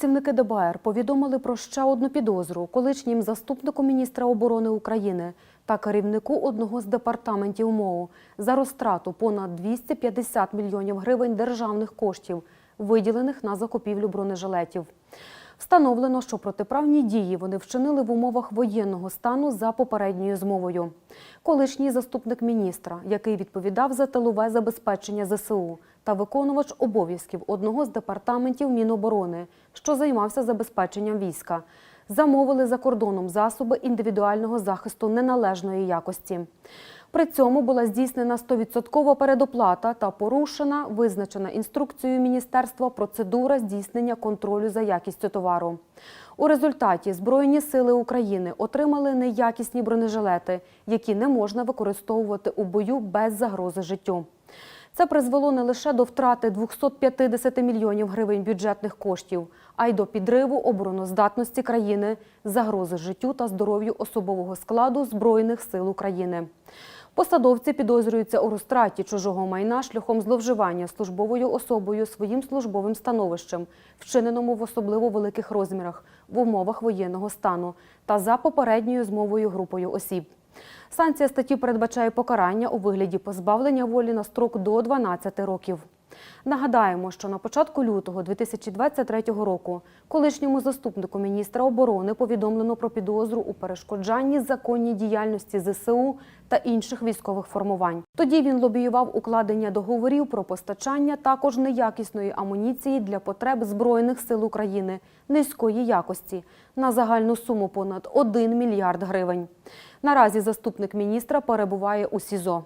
Працівники ДБР повідомили про ще одну підозру колишнім заступнику міністра оборони України та керівнику одного з департаментів МОУ за розтрату понад 250 мільйонів гривень державних коштів, виділених на закупівлю бронежилетів. Встановлено, що протиправні дії вони вчинили в умовах воєнного стану за попередньою змовою. Колишній заступник міністра, який відповідав за тилове забезпечення ЗСУ, та виконувач обов'язків одного з департаментів Міноборони, що займався забезпеченням війська, замовили за кордоном засоби індивідуального захисту неналежної якості. При цьому була здійснена 100% передоплата та порушена визначена інструкцією міністерства процедура здійснення контролю за якістю товару. У результаті Збройні сили України отримали неякісні бронежилети, які не можна використовувати у бою без загрози життю. Це призвело не лише до втрати 250 мільйонів гривень бюджетних коштів, а й до підриву обороноздатності країни, загрози життю та здоров'ю особового складу Збройних сил України. Посадовці підозрюються у розтраті чужого майна шляхом зловживання службовою особою своїм службовим становищем, вчиненому в особливо великих розмірах в умовах воєнного стану та за попередньою змовою групою осіб. Санкція статті передбачає покарання у вигляді позбавлення волі на строк до 12 років. Нагадаємо, що на початку лютого 2023 року колишньому заступнику міністра оборони повідомлено про підозру у перешкоджанні законній діяльності ЗСУ та інших військових формувань. Тоді він лобіював укладення договорів про постачання також неякісної амуніції для потреб Збройних сил України низької якості на загальну суму понад 1 мільярд гривень. Наразі заступник міністра перебуває у СІЗО.